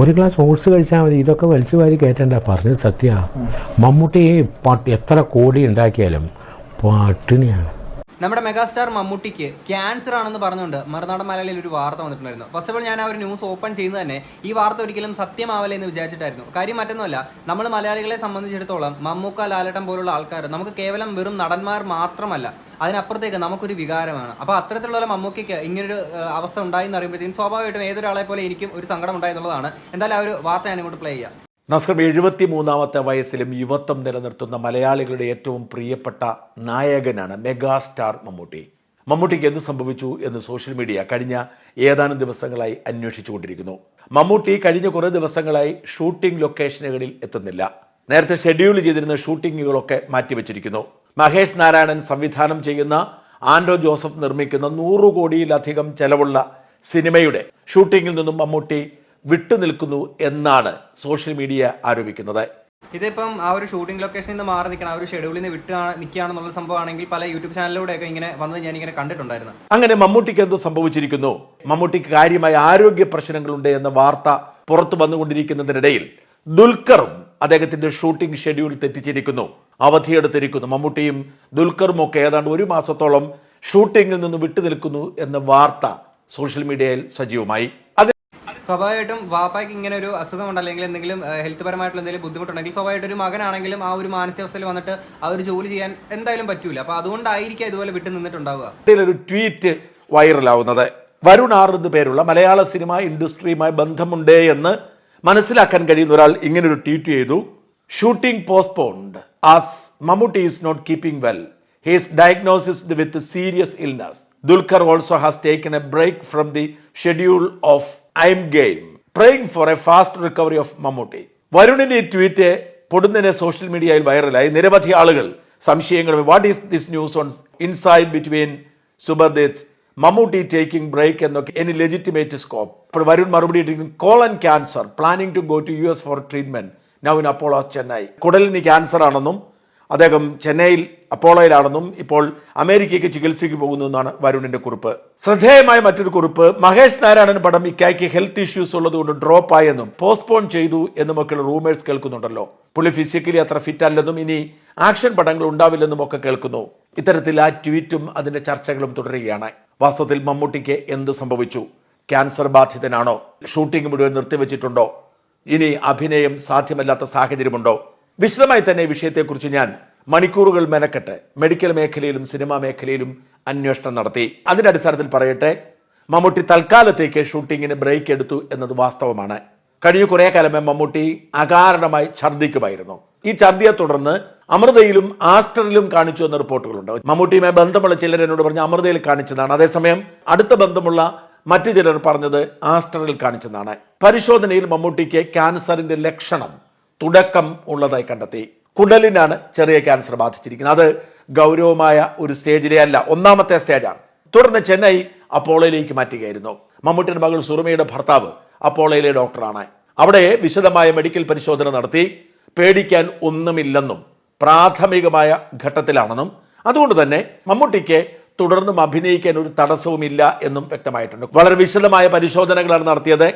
ഒരു glass oats കഴിച്ചാൽ മതി. ഇതൊക്കെ വലിച്ചു വാരി കയറ്റണ്ട പറഞ്ഞത് സത്യമാണ് മമ്മൂട്ടി എത്ര കോടി ഉണ്ടാക്കിയാലും പട്ടിണിയാണ്. നമ്മുടെ മെഗാസ്റ്റാർ മമ്മൂട്ടിക്ക് ക്യാൻസർ ആണെന്ന് പറഞ്ഞുകൊണ്ട് മറുനാടൻ മലയാളിയിൽ ഒരു വാർത്ത വന്നിട്ടുണ്ടായിരുന്നു. ഫസ്റ്റ് ഓഫ് ഓൾ ഞാൻ ആ ഒരു ന്യൂസ് ഓപ്പൺ ചെയ്യുന്നത് തന്നെ ഈ വാർത്ത ഒരിക്കലും സത്യമാവല്ലേ എന്ന് വിചാരിച്ചിട്ടായിരുന്നു. കാര്യം മറ്റൊന്നുമല്ല നമ്മൾ മലയാളികളെ സംബന്ധിച്ചിടത്തോളം മമ്മൂക്ക ലാലട്ടൻ പോലുള്ള ആൾക്കാർ നമുക്ക് കേവലം വെറും നടന്മാർ മാത്രമല്ല അതിനപ്പുറത്തേക്ക് നമുക്കൊരു വികാരമാണ്. അപ്പോൾ അത്തരത്തിലുള്ള മമ്മൂക്കയ്ക്ക് ഇങ്ങനൊരു അവസ്ഥ ഉണ്ടായി എന്ന് അറിയുമ്പോഴത്തേക്കും സ്വാഭാവികമായിട്ടും ഏതൊരാളെ പോലെ എനിക്കും ഒരു സങ്കടം ഉണ്ടായി എന്നുള്ളതാണ്. എന്തായാലും ആ ഒരു വാർത്ത ഞാൻ ഇങ്ങോട്ട് പ്ലേ ചെയ്യാം. നസ്കർ എഴുപത്തി മൂന്നാമത്തെ വയസ്സിലും യുവത്വം നിലനിർത്തുന്ന മലയാളികളുടെ ഏറ്റവും പ്രിയപ്പെട്ട നായകനാണ് മെഗാസ്റ്റാർ മമ്മൂട്ടി. മമ്മൂട്ടിക്ക് എന്ത് സംഭവിച്ചു എന്ന് സോഷ്യൽ മീഡിയ കഴിഞ്ഞ ഏതാനും ദിവസങ്ങളായി അന്വേഷിച്ചുകൊണ്ടിരിക്കുന്നു. മമ്മൂട്ടി കഴിഞ്ഞ കുറേ ദിവസങ്ങളായി ഷൂട്ടിംഗ് ലൊക്കേഷനുകളിൽ എത്തുന്നില്ല. നേരത്തെ ഷെഡ്യൂൾ ചെയ്തിരുന്ന ഷൂട്ടിങ്ങുകളൊക്കെ മാറ്റിവെച്ചിരിക്കുന്നു. മഹേഷ് നാരായണൻ സംവിധാനം ചെയ്യുന്ന ആൻഡോ ജോസഫ് നിർമ്മിക്കുന്ന നൂറു കോടിയിലധികം ചെലവുള്ള സിനിമയുടെ ഷൂട്ടിങ്ങിൽ നിന്നും മമ്മൂട്ടി വിട്ടുനിൽക്കുന്നു എന്നാണ് സോഷ്യൽ മീഡിയ ആരോപിക്കുന്നത്. ഇതിപ്പം ആ ഒരു ഷൂട്ടിംഗ് ലൊക്കേഷനിൽ നിന്ന് മാറി നിൽക്കണം. ആ ഒരു ഷെഡ്യൂളിൽ നിന്ന് വിട്ട് നിൽക്കുകയാണെന്നുള്ള സംഭവമാണെങ്കിൽ പല യൂട്യൂബ് ചാനലിലൂടെയൊക്കെ ഇങ്ങനെ വന്നത് ഞാൻ ഇങ്ങനെ കണ്ടിട്ടുണ്ടായിരുന്നു. അങ്ങനെ മമ്മൂട്ടിക്ക് എന്തോ സംഭവിച്ചിരിക്കുന്നു. മമ്മൂട്ടിക്ക് കാര്യമായ ആരോഗ്യ പ്രശ്നങ്ങളുണ്ട് എന്ന വാർത്ത പുറത്തു വന്നുകൊണ്ടിരിക്കുന്നതിനിടയിൽ ദുൽഖറും അദ്ദേഹത്തിന്റെ ഷൂട്ടിംഗ് ഷെഡ്യൂൾ തെറ്റിച്ചിരിക്കുന്നു. അവധിയെടുത്തിരിക്കുന്നു. മമ്മൂട്ടിയും ദുൽഖറും ഒക്കെ ഏതാണ്ട് ഒരു മാസത്തോളം ഷൂട്ടിങ്ങിൽ നിന്ന് വിട്ടുനിൽക്കുന്നു എന്ന വാർത്ത സോഷ്യൽ മീഡിയയിൽ സജീവമായി. സ്വാഭാവികമായിട്ടും വാപ്പായ്ക്ക് ഇങ്ങനെ ഒരു അസുഖമുണ്ട് അല്ലെങ്കിൽ എന്തെങ്കിലും ഹെൽത്ത് പരമായിട്ടുള്ള എന്തെങ്കിലും ബുദ്ധിമുട്ടുണ്ടെങ്കിൽ സ്വാഭാവികമായിട്ട് ഒരു മകനാണെങ്കിലും ആ ഒരു മാനസികാവസ്ഥയിൽ വന്നിട്ട് ആ ഒരു ജോലി ചെയ്യാൻ എന്തായാലും പറ്റൂല. അപ്പൊ അതുകൊണ്ടായിരിക്കും ഇതുപോലെ വിട്ടു നിന്നിട്ടുണ്ടാവുക. ട്വീറ്റ് വൈറലാവുന്നത്. വരുൺ ആർ എന്ന് പേരുള്ള മലയാള സിനിമ ഇൻഡസ്ട്രിയുമായി ബന്ധമുണ്ട് എന്ന് മനസ്സിലാക്കാൻ കഴിയുന്ന ഒരാൾ ഇങ്ങനെ ഒരു ട്വീറ്റ് ചെയ്തു. Shooting postponed as Mammootty is not keeping well he's diagnosed with serious illness Dulquer also has taken a break from the schedule of I'm game praying for a fast recovery of Mammootty. വരുണിന്റെ ഈ tweet പൊടുന്നതിനെ social മീഡിയയിൽ വൈറലായി നിരവധി ആളുകൾ സംശയങ്ങൾ what is this news on inside between സുബർദിത്ത് Mammootty taking break എന്നൊക്കെ any legitimate scope അപ്പോൾ വരുൺ മറുപടി ഇട്ടിരിക്കുന്നു colon cancer planning to go to U S for treatment now in Apollo Chennai കുടലിന് cancer ആണെന്നും അദ്ദേഹം ചെന്നൈയിൽ അപ്പോളോയിലാണെന്നും ഇപ്പോൾ അമേരിക്കയ്ക്ക് ചികിത്സയ്ക്ക് പോകുന്നു എന്നാണ് വരുണിന്റെ കുറിപ്പ്. ശ്രദ്ധേയമായ മറ്റൊരു കുറിപ്പ് മഹേഷ് നാരായണൻ പടം ഇക്കായ്ക്ക് ഹെൽത്ത് ഇഷ്യൂസ് ഉള്ളതുകൊണ്ട് ഡ്രോപ്പ് ആയെന്നും പോസ്റ്റ്പോൺ ചെയ്തു എന്നും ഒക്കെ റൂമേഴ്സ് കേൾക്കുന്നുണ്ടല്ലോ. പുള്ളി ഫിസിക്കലി അത്ര ഫിറ്റ് അല്ലെന്നും ഇനി ആക്ഷൻ പടങ്ങൾ ഉണ്ടാവില്ലെന്നും ഒക്കെ കേൾക്കുന്നു. ഇത്തരത്തിൽ ആ ട്വീറ്റും അതിന്റെ ചർച്ചകളും തുടരുകയാണ്. വാസ്തവത്തിൽ മമ്മൂട്ടിക്ക് എന്ത് സംഭവിച്ചു? ക്യാൻസർ ബാധിതനാണോ? ഷൂട്ടിംഗ് മുഴുവൻ നിർത്തിവെച്ചിട്ടുണ്ടോ? ഇനി അഭിനയം സാധ്യമല്ലാത്ത സാഹചര്യമുണ്ടോ? വിശദമായി തന്നെ ഈ വിഷയത്തെക്കുറിച്ച് ഞാൻ മണിക്കൂറുകൾ മെനക്കെട്ട് മെഡിക്കൽ മേഖലയിലും സിനിമാ മേഖലയിലും അന്വേഷണം നടത്തി. അതിന്റെ അടിസ്ഥാനത്തിൽ പറയട്ടെ മമ്മൂട്ടി തൽക്കാലത്തേക്ക് ഷൂട്ടിങ്ങിന് ബ്രേക്ക് എടുത്തു എന്നത് വാസ്തവമാണ്. കഴിഞ്ഞ കുറേ കാലമേ മമ്മൂട്ടി അകാരണമായി ഛർദ്ദിക്കുമായിരുന്നു ഈ ഛർദ്ദിയെ തുടർന്ന് അമൃതയിലും ആസ്റ്ററിലും കാണിച്ചു എന്ന റിപ്പോർട്ടുകളുണ്ട്. മമ്മൂട്ടിയുമായി ബന്ധമുള്ള ചിലർ എന്നോട് പറഞ്ഞ അമൃതയിൽ കാണിച്ചതാണ്. അതേസമയം അടുത്ത ബന്ധമുള്ള മറ്റു ചിലർ പറഞ്ഞത് ആസ്റ്ററിൽ കാണിച്ചതാണ്. പരിശോധനയിൽ മമ്മൂട്ടിക്ക് ക്യാൻസറിന്റെ ലക്ഷണം തുടക്കം ഉള്ളതായി കണ്ടെത്തി. കുടലിനാണ് ചെറിയ ക്യാൻസർ ബാധിച്ചിരിക്കുന്നത്. അത് ഗൗരവമായ ഒരു സ്റ്റേജിലെ അല്ല ഒന്നാമത്തെ സ്റ്റേജാണ്. തുടർന്ന് ചെന്നൈ അപ്പോളയിലേക്ക് മാറ്റുകയായിരുന്നു. മമ്മൂട്ടിയുടെ മകൾ സുറുമയുടെ ഭർത്താവ് അപ്പോളയിലെ ഡോക്ടറാണ്. അവിടെ വിശദമായ മെഡിക്കൽ പരിശോധന നടത്തി. പേടിക്കാൻ ഒന്നുമില്ലെന്നും പ്രാഥമികമായ ഘട്ടത്തിലാണെന്നും. അതുകൊണ്ട് തന്നെ മമ്മൂട്ടിക്ക് തുടർന്നും അഭിനയിക്കാൻ ഒരു തടസ്സവുമില്ല എന്നും വ്യക്തമായിട്ടുണ്ട്. വളരെ വിശദമായ പരിശോധനകളാണ് നടത്തിയത്.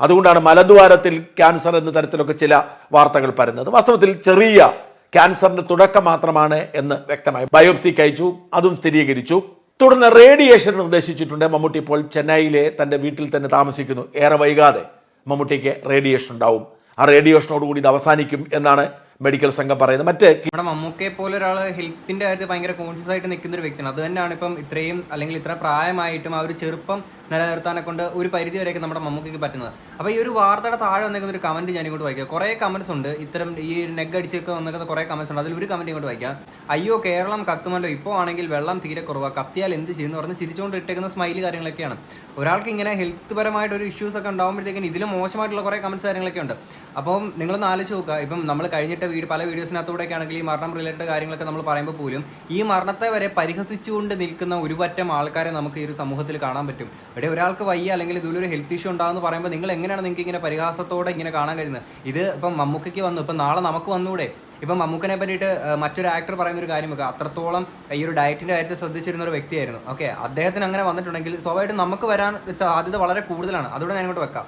അതുകൊണ്ടാണ് മലദ്വാരത്തിൽ ക്യാൻസർ എന്ന തരത്തിലൊക്കെ ചില വാർത്തകൾ പരന്നത്. വാസ്തവത്തിൽ ചെറിയ ക്യാൻസറിന്റെ തുടക്കം മാത്രമാണ് എന്ന് വ്യക്തമായി ബയോപ്സിക്ക് അയച്ചു അതും സ്ഥിരീകരിച്ചു. തുടർന്ന് റേഡിയേഷൻ നിർദ്ദേശിച്ചിട്ടുണ്ട്. മമ്മൂട്ടി ഇപ്പോൾ ചെന്നൈയിലെ തന്റെ വീട്ടിൽ തന്നെ താമസിക്കുന്നു. ഏറെ വൈകാതെ മമ്മൂട്ടിക്ക് റേഡിയേഷൻ ഉണ്ടാവും. ആ റേഡിയേഷനോടുകൂടി ഇത് അവസാനിക്കും എന്നാണ് മെഡിക്കൽ സംഘം പറയുന്നത്. മറ്റേ നമ്മുടെ മമ്മൂക്കയെ പോലെ ഒരാൾ ഹെൽത്തിന്റെ കാര്യത്തിൽ ഭയങ്കര കോൺഷ്യസ് ആയിട്ട് നിൽക്കുന്ന ഒരു വ്യക്തിയാണ്. അത് തന്നെയാണ് ഇപ്പം ഇത്രയും അല്ലെങ്കിൽ ഇത്ര പ്രായമായിട്ടും ആ ഒരു ചെറുപ്പം നിലനിർത്താനെ കൊണ്ട് ഒരു പരിധി വരെയൊക്കെ നമ്മുടെ മമ്മൂക്കയ്ക്ക് പറ്റുന്നത്. അപ്പോൾ ഈ ഒരു വാർത്തയുടെ താഴെ വന്നേക്കുന്ന ഒരു കമന്റ് ഞാൻ ഇങ്ങോട്ട് വായിക്കാം. കുറേ കമന്റ്സ് ഉണ്ട്. ഇത്തരം ഈ നെഗ് അടിച്ചൊക്കെ വന്നേക്കുന്ന കുറേ കമന്റ്സ് ഉണ്ട്. അതിൽ ഒരു കമന്റ് ഇങ്ങോട്ട് വായിക്കാം. അയ്യോ കേരളം കത്തുമല്ലോ. ഇപ്പോൾ ആണെങ്കിൽ വെള്ളം തീരെ കുറവാ. കത്തിയാൽ എന്ത് ചെയ്യുന്നു പറഞ്ഞ് ചിരിച്ചുകൊണ്ട് ഇട്ടേക്കുന്ന സ്മൈൽ കാര്യങ്ങളൊക്കെയാണ്. ഒരാൾക്ക് ഇങ്ങനെ ഹെൽത്ത് പരമായിട്ട് ഒരു ഇഷ്യൂസ് ഒക്കെ ഉണ്ടാകുമ്പോഴത്തേക്കും ഇതിലും മോശമായിട്ടുള്ള കുറേ കമന്റ്സ് കാര്യങ്ങളൊക്കെ ഉണ്ട്. അപ്പം നിങ്ങളൊന്ന് ആലോചിച്ച് നോക്കുക. ഇപ്പം നമ്മൾ കഴിഞ്ഞിട്ട് വീഡിയോ പല വീഡിയോസിനകത്തൂടെയൊക്കെ ആണെങ്കിൽ ഈ മരണം റിലേറ്റഡ് കാര്യങ്ങളൊക്കെ നമ്മൾ പറയുമ്പോൾ പോലും ഈ മരണത്തെ വരെ പരിഹസിച്ചുകൊണ്ട് നിൽക്കുന്ന ഒരു പറ്റം ആൾക്കാരെ നമുക്ക് ഈ ഒരു സമൂഹത്തിൽ കാണാൻ പറ്റും. ഇവിടെ ഒരാൾക്ക് വയ്യ അല്ലെങ്കിൽ ഇതിലൊരു ഹെൽത്ത് ഇഷ്യൂ ഉണ്ടാകുന്ന പറയുമ്പോൾ നിങ്ങൾ എങ്ങനെയാണ് നിങ്ങൾക്ക് ഇങ്ങനെ പരിഹാസത്തോടെ ഇങ്ങനെ കാണാൻ കഴിയുന്നത്? ഇത് ഇപ്പം മമ്മൂക്കയ്ക്ക് വന്നു ഇപ്പം നാളെ നമുക്ക് വന്നൂടെ? ഇപ്പം മമ്മൂക്കനെ പറ്റിയിട്ട് മറ്റൊരു ആക്ടർ പറയുന്ന ഒരു കാര്യം വെക്കുക. അത്രത്തോളം ഈ ഒരു ഡയറ്റിന്റെ കാര്യത്തിൽ ശ്രദ്ധിച്ചിരുന്ന ഒരു വ്യക്തിയായിരുന്നു. ഓക്കെ അദ്ദേഹത്തിന് അങ്ങനെ വന്നിട്ടുണ്ടെങ്കിൽ സ്വാഭാവികമായിട്ടും നമുക്ക് വരാൻ സാധ്യത വളരെ കൂടുതലാണ്. അതുകൊണ്ട് ഞാൻ ഇങ്ങോട്ട് വെക്കാം.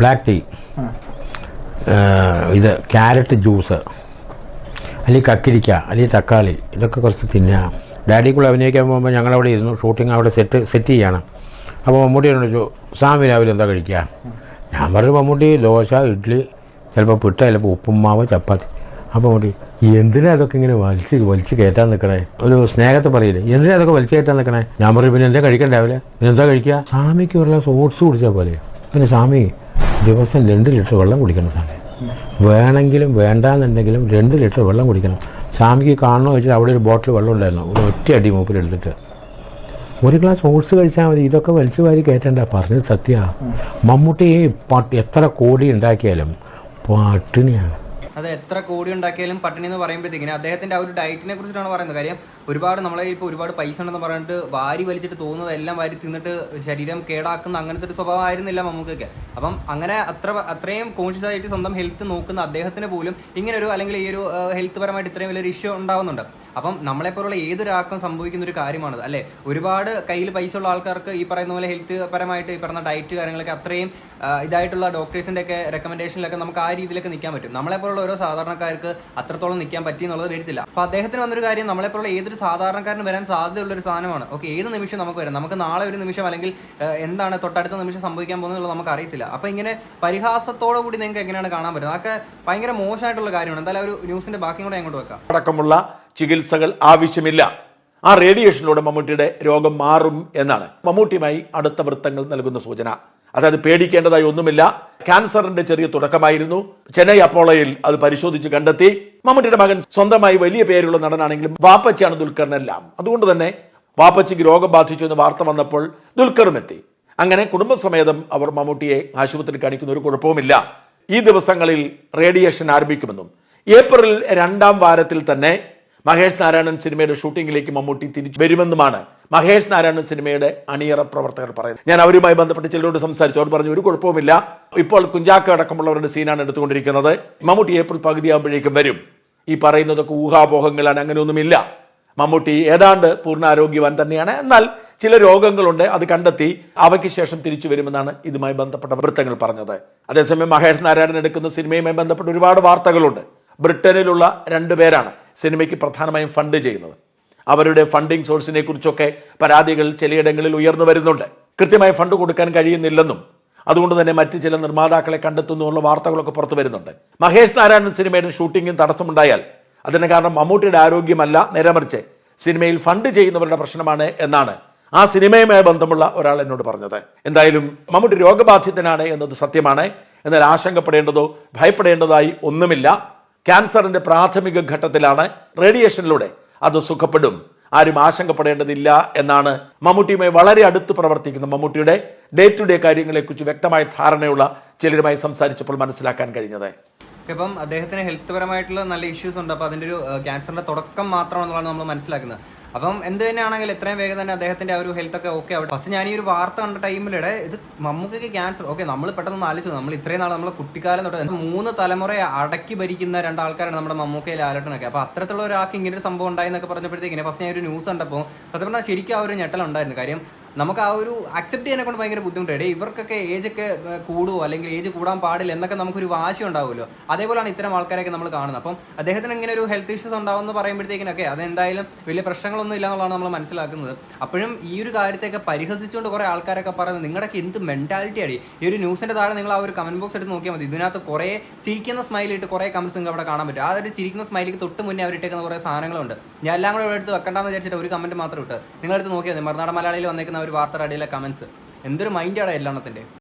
ബ്ലാക്ക് ടീ ഇത് ക്യാരറ്റ് ജ്യൂസ്. അല്ലെങ്കിൽ കക്കിരിക്ക അല്ലെങ്കിൽ തക്കാളി ഇതൊക്കെ കുറച്ച് തിന്നാം. ഡാഡി കൂടെ അഭിനയിക്കാൻ പോകുമ്പോൾ ഞങ്ങളവിടെ ഇരുന്നു ഷൂട്ടിംഗ് അവിടെ സെറ്റ് സെറ്റ് ചെയ്യണം. അപ്പോൾ മമ്മൂട്ടി ചോദിച്ചു സ്വാമി രാവിലെ എന്താ കഴിക്കുക ഞാൻ പറഞ്ഞു മമ്മൂട്ടി ദോശ ഇഡ്ഡലി ചിലപ്പോൾ പിട്ട ചിലപ്പോൾ ഉപ്പുമാവ് ചപ്പാത്തി. അപ്പോൾ മമ്മൂട്ടി എന്തിനാ അതൊക്കെ ഇങ്ങനെ വലിച്ച് വലിച്ച് കയറ്റാൻ നിൽക്കണേ ഒരു സ്നേഹത്തെ പറയില്ലേ എന്തിനാ അതൊക്കെ വലിച്ച് കയറ്റാൻ നിൽക്കണേ ഞാൻ പറയും പിന്നെ എന്താ കഴിക്കാൻ രാവിലെ? പിന്നെ എന്താ കഴിക്കുക സ്വാമിക്ക് ഒരു സോട്സ് കുടിച്ചാൽ പോലെ പിന്നെ സ്വാമി ദിവസം രണ്ട് ലിറ്റർ വെള്ളം കുടിക്കണം സാറേ. വേണമെങ്കിലും വേണ്ടാന്നുണ്ടെങ്കിലും രണ്ട് ലിറ്റർ വെള്ളം കുടിക്കണം. സ്വാമിക്ക് കാണണമെന്ന് വെച്ചാൽ അവിടെ ഒരു ബോട്ടിൽ വെള്ളം ഉണ്ടായിരുന്നു. ഒരു ഒറ്റ അടി മൂപ്പിലെടുത്തിട്ട് ഒരു ഗ്ലാസ് ഓട്സ് കഴിച്ചാൽ മതി. ഇതൊക്കെ വലിച്ചു വാരി കയറ്റണ്ട. പറഞ്ഞത് സത്യമാണ് മമ്മൂട്ടി എത്ര കോടി ഉണ്ടാക്കിയാലും പട്ടിണിയാണ്. അത് എത്ര കോടി ഉണ്ടാക്കിയാലും പട്ടിണി എന്ന് പറയുമ്പോഴത്തേക്കിന് അദ്ദേഹത്തിന്റെ ആ ഒരു ഡയറ്റിനെ കുറിച്ചിട്ടാണ് പറയുന്നത്. കാര്യം ഒരുപാട് നമ്മളെ ഇപ്പോൾ ഒരുപാട് പൈസ ഉണ്ടെന്ന് പറഞ്ഞിട്ട് വാരി വലിച്ചിട്ട് തോന്നുന്നത് എല്ലാം വാരി തിന്നിട്ട് ശരീരം കേടാക്കുന്ന അങ്ങനത്തെ ഒരു സ്വഭാവമായിരുന്നില്ല മമ്മൂക്കൊക്കെ. അപ്പം അങ്ങനെ അത്ര അത്രയും കോൺഷ്യസ് ആയിട്ട് സ്വന്തം ഹെൽത്ത് നോക്കുന്ന അദ്ദേഹത്തിന് പോലും ഇങ്ങനെ ഒരു അല്ലെങ്കിൽ ഈ ഒരു ഹെൽത്ത് പരമായിട്ട് ഇത്രയും വലിയൊരു ഇഷ്യൂ ഉണ്ടാവുന്നുണ്ട്. അപ്പം നമ്മളെപ്പോലുള്ള ഏതൊരാൾക്കും സംഭവിക്കുന്ന ഒരു കാര്യമാണ് അല്ലേ? ഒരുപാട് കയ്യിൽ പൈസ ഉള്ള ആൾക്കാർക്ക് ഈ പറയുന്ന പോലെ ഹെൽത്ത് പരമായിട്ട് ഈ പറഞ്ഞ ഡയറ്റ് കാര്യങ്ങളൊക്കെ അത്രയും ഇതായിട്ടുള്ള ഡോക്ടേഴ്സിന്റെ ഒക്കെ റെക്കമെൻഡേഷനിലൊക്കെ നമുക്ക് ആ രീതിയിലൊക്കെ നിൽക്കാൻ പറ്റും. നമ്മളെപ്പോലുള്ള ഓരോ സാധാരണക്കാർക്ക് അത്രത്തോളം നിൽക്കാൻ പറ്റി എന്നുള്ളത് വരത്തില്ല അപ്പോൾ അദ്ദേഹത്തിന് വന്നൊരു കാര്യം നമ്മളെപ്പോലുള്ള ഏതൊരു സാധാരണക്കാരന് വരാൻ സാധ്യതയുള്ള ഒരു സാധനമാണ്. ഓക്കെ ഏത് നിമിഷം നമുക്ക് വരാം. നമുക്ക് നാളെ ഒരു നിമിഷം അല്ലെങ്കിൽ എന്താണ് തൊട്ടടുത്ത നിമിഷം സംഭവിക്കാൻ പോകുന്നത് നമുക്ക് അറിയത്തില്ല. അപ്പൊ ഇങ്ങനെ പരിഹാസത്തോടു കൂടി നിങ്ങൾക്ക് എങ്ങനെയാണ് കാണാൻ പറ്റുന്നത്? അതൊക്കെ ഭയങ്കര മോശമായിട്ടുള്ള കാര്യമാണ്. എന്തായാലും ഒരു ന്യൂസിന്റെ ബാക്കി കൂടെ അങ്ങോട്ട് വെക്കാം. അടക്കമുള്ള ചികിത്സകൾ ആവശ്യമില്ല. ആ റേഡിയേഷനിലൂടെ മമ്മൂട്ടിയുടെ രോഗം മാറും എന്നാണ്. മമ്മൂട്ടിയുമായി അടുത്ത വൃത്തങ്ങൾ നൽകുന്ന സൂചന. അതായത് പേടിക്കേണ്ടതായി ഒന്നുമില്ല. ക്യാൻസറിന്റെ ചെറിയ തുടക്കമായിരുന്നു. ചെന്നൈ അപ്പോളയിൽ അത് പരിശോധിച്ച് കണ്ടെത്തി. മമ്മൂട്ടിയുടെ മകൻ സ്വന്തമായി വലിയ പേരുള്ള നടനാണെങ്കിലും വാപ്പച്ചിയാണ് ദുൽഖറിനെല്ലാം അതുകൊണ്ട് തന്നെ വാപ്പച്ചിക്ക് രോഗം ബാധിച്ചു എന്ന് വാർത്ത വന്നപ്പോൾ ദുൽഖറും എത്തി. അങ്ങനെ കുടുംബസമേതം അവർ മമ്മൂട്ടിയെ ആശുപത്രിയിൽ കാണിക്കുന്ന ഒരു കുഴപ്പവുമില്ല. ഈ ദിവസങ്ങളിൽ റേഡിയേഷൻ ആരംഭിക്കുമെന്നും ഏപ്രിൽ രണ്ടാം വാരത്തിൽ തന്നെ മഹേഷ് നാരായണൻ സിനിമയുടെ ഷൂട്ടിങ്ങിലേക്ക് മമ്മൂട്ടി തിരിച്ചു വരുമെന്നുമാണ് മഹേഷ് നാരായണൻ സിനിമയുടെ അണിയറ പ്രവർത്തകർ പറയുന്നത്. ഞാൻ അവരുമായി ബന്ധപ്പെട്ട് ചിലരോട് സംസാരിച്ചു. അവർ പറഞ്ഞു ഒരു കുഴപ്പവുമില്ല. ഇപ്പോൾ കുഞ്ചാക്ക അടക്കമുള്ളവരുടെ സീനാണ് എടുത്തുകൊണ്ടിരിക്കുന്നത്. മമ്മൂട്ടി ഏപ്രിൽ പകുതിയാകുമ്പോഴേക്കും വരും. ഈ പറയുന്നതൊക്കെ ഊഹാപോഹങ്ങളാണ്. അങ്ങനെയൊന്നുമില്ല. മമ്മൂട്ടി ഏതാണ്ട് പൂർണ ആരോഗ്യവാൻ തന്നെയാണ്. എന്നാൽ ചില രോഗങ്ങളുണ്ട്. അത് കണ്ടെത്തി അവയ്ക്ക് ശേഷം തിരിച്ചു വരുമെന്നാണ് ഇതുമായി ബന്ധപ്പെട്ട വൃത്തങ്ങൾ പറഞ്ഞത്. അതേസമയം മഹേഷ് നാരായണൻ എടുക്കുന്ന സിനിമയുമായി ബന്ധപ്പെട്ട് ഒരുപാട് വാർത്തകളുണ്ട്. ബ്രിട്ടനിലുള്ള രണ്ടുപേരാണ് സിനിമയ്ക്ക് പ്രധാനമായും ഫണ്ട് ചെയ്യുന്നത്. അവരുടെ ഫണ്ടിങ് സോഴ്സിനെ കുറിച്ചൊക്കെ പരാതികൾ ചിലയിടങ്ങളിൽ ഉയർന്നു വരുന്നുണ്ട്. കൃത്യമായി ഫണ്ട് കൊടുക്കാൻ കഴിയുന്നില്ലെന്നും അതുകൊണ്ട് തന്നെ മറ്റ് ചില നിർമ്മാതാക്കളെ കണ്ടെത്തുന്നുള്ള വാർത്തകളൊക്കെ പുറത്തു വരുന്നുണ്ട്. മഹേഷ് നാരായണൻ സിനിമയുടെ ഷൂട്ടിങ്ങും തടസ്സമുണ്ടായാൽ അതിന് കാരണം മമ്മൂട്ടിയുടെ ആരോഗ്യമല്ല നിരമറിച്ച് സിനിമയിൽ ഫണ്ട് ചെയ്യുന്നവരുടെ പ്രശ്നമാണ് എന്നാണ് ആ സിനിമയുമായി ബന്ധമുള്ള ഒരാൾ എന്നോട് പറഞ്ഞത്. എന്തായാലും മമ്മൂട്ടി രോഗബാധിതനാണ് എന്നത് സത്യമാണ്. എന്നാൽ ആശങ്കപ്പെടേണ്ടതോ ഭയപ്പെടേണ്ടതായി ഒന്നുമില്ല. ക്യാൻസറിന്റെ പ്രാഥമിക ഘട്ടത്തിലാണ് റേഡിയേഷനിലൂടെ അത് സുഖപ്പെടും. ആരും ആശങ്കപ്പെടേണ്ടതില്ല എന്നാണ് മമ്മൂട്ടിയുമായി വളരെ അടുത്ത് പ്രവർത്തിക്കുന്ന മമ്മൂട്ടിയുടെ ഡേ ടു ഡേ കാര്യങ്ങളെക്കുറിച്ച് വ്യക്തമായ ധാരണയുള്ള ചിലരുമായി സംസാരിച്ചപ്പോൾ മനസ്സിലാക്കാൻ കഴിഞ്ഞത്. ഓക്കെ, അപ്പം അദ്ദേഹത്തിന് ഹെൽത്ത് പരമായിട്ടുള്ള നല്ല ഇഷ്യൂസ് ഉണ്ട്. അപ്പോൾ അതിന്റെ ഒരു ക്യാൻസറിന്റെ തുടക്കം മാത്രമാണെന്നുള്ളതാണ് നമ്മൾ മനസ്സിലാക്കുന്നത്. അപ്പം എന്ത് തന്നെയാണെങ്കിൽ എത്രയും വേഗം തന്നെ അദ്ദേഹത്തിന്റെ ആ ഒരു ഹെൽത്ത് ഒക്കെ ഓക്കെ ആവട്ടെ. ഫസ്റ്റ് ഞാൻ ഈ ഒരു വാർത്ത കണ്ട ടൈമിലിടെ ഇത് മമ്മൂക്കൊക്കെ ക്യാൻസർ ഓക്കെ നമ്മൾ പെട്ടെന്ന് ആലോചിച്ചു നമ്മൾ ഇത്രയും നാൾ നമ്മൾ കുട്ടിക്കാലം തൊട്ട് മൂന്ന് തലമുറയെ അടക്കി ഭരിക്കുന്ന രണ്ടാൾക്കാരാണ് നമ്മുടെ മമ്മൂക്കയിൽ ആലോട്ടനൊക്കെ അപ്പോൾ അത്തരത്തിലുള്ള ഒരാൾക്ക് ഇങ്ങനെ ഒരു സംഭവം ഉണ്ടായെന്നൊക്കെ പറഞ്ഞപ്പോഴത്തേക്കിനെ ഫസ്റ്റ് ഞാൻ ഒരു ന്യൂസ് കണ്ടപ്പോൾ സത്യം പറഞ്ഞാൽ ശരിക്കും ആ ഒരു ഞെട്ടലുണ്ടായിരുന്നു. കാര്യം നമുക്ക് ആ ഒരു അക്സെപ്റ്റ് ചെയ്യാനെ കൊണ്ട് ഭയങ്കര ബുദ്ധിമുട്ടാണ്. ഇവർക്കൊക്കെ ഏജ് ഒക്കെ കൂടുവോ? അല്ലെങ്കിൽ ഏജ് കൂടാൻ പാടില്ല എന്നൊക്കെ നമുക്കൊരു വാശി ഉണ്ടാവുമല്ലോ. അതേപോലെയാണ് ഇത്തരം ആൾക്കാരൊക്കെ നമ്മൾ കാണുന്നത്. അപ്പം അദ്ദേഹത്തിന് ഇങ്ങനെ ഒരു ഹെൽത്ത് ഇഷ്യൂസ് ഉണ്ടാവുമെന്ന് പറയുമ്പോഴത്തേക്കിനൊക്കെ അതെന്തായാലും വലിയ പ്രശ്നങ്ങളൊന്നും ഇല്ല എന്നുള്ളതാണ് നമ്മൾ മനസ്സിലാക്കുന്നത്. അപ്പോഴും ഈ ഒരു കാര്യത്തെയൊക്കെ പരിഹസിച്ചുകൊണ്ട് കുറേ ആൾക്കാരൊക്കെ പറയുന്നത് നിങ്ങളുടെയൊക്കെ എന്ത് മെന്റാലിറ്റി ആയി ഈ ഒരു ന്യൂസിന്റെ താഴെ നിങ്ങൾ ആ ഒരു കമന്റ് ബോക്സ് എടുത്ത് നോക്കിയാൽ മതി. ഇതിനകത്ത് കുറേ ചിരിക്കുന്ന സ്മൈൽ ഇട്ട് കുറേ കമന്റ്സ് നിങ്ങൾക്ക് അവിടെ കാണാൻ പറ്റും. ആ ഒരു ചിരിക്കുന്ന സ്മൈലിക്ക് തൊട്ട് മുന്നേ അവർ ഇട്ടേക്കുന്ന കുറേ സാധനങ്ങളുണ്ട്. ഞാൻ എല്ലാം കൂടെ എടുത്ത് വെക്കണ്ടെന്ന് വിചാരിച്ചിട്ട് ഒരു കമന്റ് മാത്രം ഇട്ട്. നിങ്ങളെടുത്ത് നോക്കിയാൽ മതി. മറുനാട് മലയാളിയിൽ വന്നേക്കുന്ന ഒരു വാർത്തയുടെ അടിയിലെ കമൻസ് എന്തൊരു മൈൻഡാണ് എല്ലാണത്തിന്റെ